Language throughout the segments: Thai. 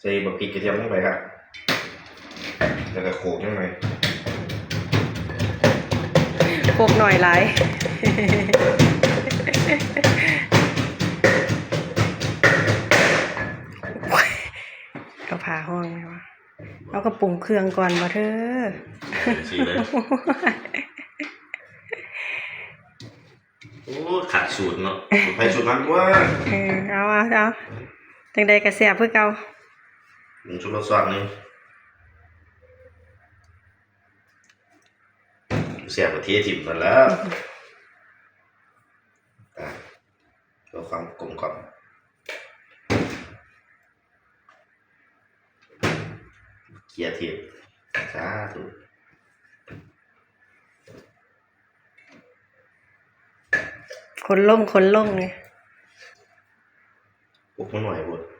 ใส่บะพริกกระเทียมลงไปครับ แล้วก็โขลกยังไงพวกหน่อยหลายก็พาห้องเลยวะเอากระปุงเครื่องก่อนมาเธอสีเลยโอ้ขาดสูตรเนาะสูตรไปสูตรมันว่า เออเอาเอาเอาจังใดกระแสบเพื่อเก่า หนึ่งชุดรสซอสหนึงเสียบกระเทียมถิ่มมาแล้วอะเพื่อความกลมกล่อมเกียร์เทียมสาธุคนล่งคนล่งไงปลุกมาหน่อยบด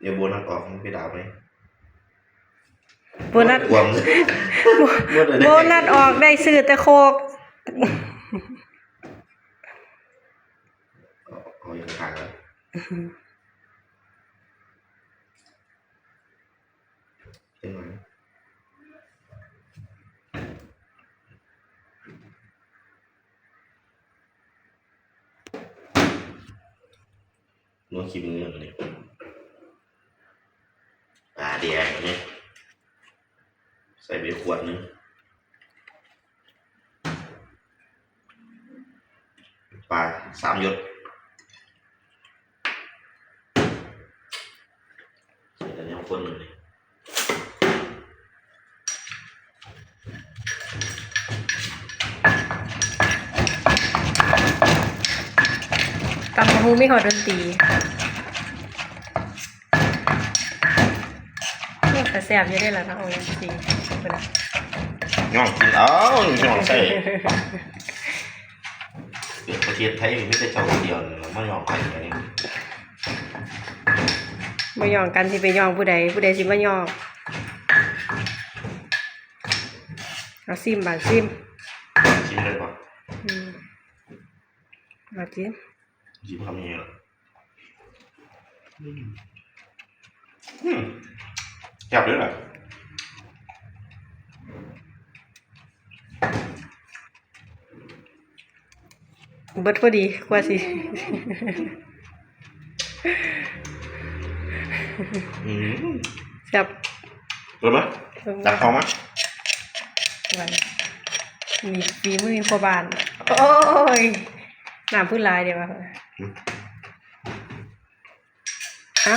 เดี๋ยวโบนัสออกมันไปดาวไหมโบนัสรวมหมดเลยโบนัสออกได้ซื้อแต่โคกเอาเอาอย่างทางแล้วเป็นไงนวดคิมเนื้อเลยอ่าเดียวนี่ใส่ไปขวดนึงปลาสามหยศใส่กันยังคนหนึ่งเลยตำหูไม่หอดดนตรี แสบอยังได้แล้วนะโอ้ยสีเป็นย่องกินเอาย่องใส่เกิดประเทศไทยไม่ใช่เจ้าคนเดียวเลยมันย่องใครกันนี่มาย่องกันสิไปย่องผู้ใดผู้ใดสิมาย่องเอาซิมบาดซิมชิมเลยป่ะอืมบาดซิมชิมทำยังไงล่ะอืมอืม จับด้วยเหรอเบิดพอดีกว่าสิอืมจับเปิดไหมจับเขาไหมไว้มีฝีมือพอบาน โอ้ยน้ำพื้นลายเดี๋ยวว่าฮะ